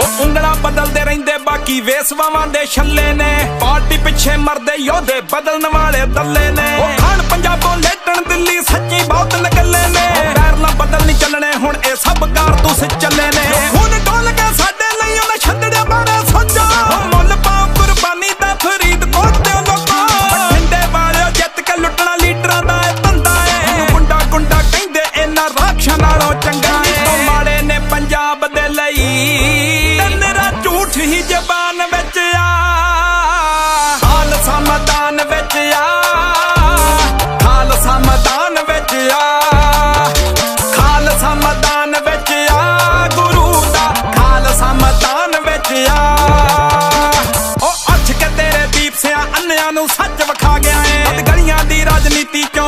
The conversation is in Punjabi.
ਉਹ ਉਂਗਲਾਂ ਬਦਲਦੇ ਰਹਿੰਦੇ, ਬਾਕੀ ਵੇਸਵਾਵਾਂ ਦੇ ਛੱਲੇ ਨੇ। ਪਾਰਟੀ ਪਿੱਛੇ ਮਰਦੇ, ਯੋਧੇ ਬਦਲਣ ਵਾਲੇ ਦੱਲੇ ਨੇ। ਉਹ ਖਾਣ ਪੰਜਾਬੋਂ ਲੇਟਣ ਦਿੱਲੀ, ਸੱਚੀ ਬਹੁਤ ਨਕੱਲੇ ਨੇ। ਪੈਰ ਨਾ ਬਦਲ ਨਹੀਂ ਚੱਲਣੇ, ਹੁਣ ਇਹ ਸਭ ਕਾਰਤੂਸ ਚੱਲੇ ਨੇ। ਹੁਣ ਮੈਨੂੰ ਸੱਚ ਵਿਖਾ ਗਿਆ ਏ। ਗਲੀਆਂ ਦੀ ਰਾਜਨੀਤੀ ਚ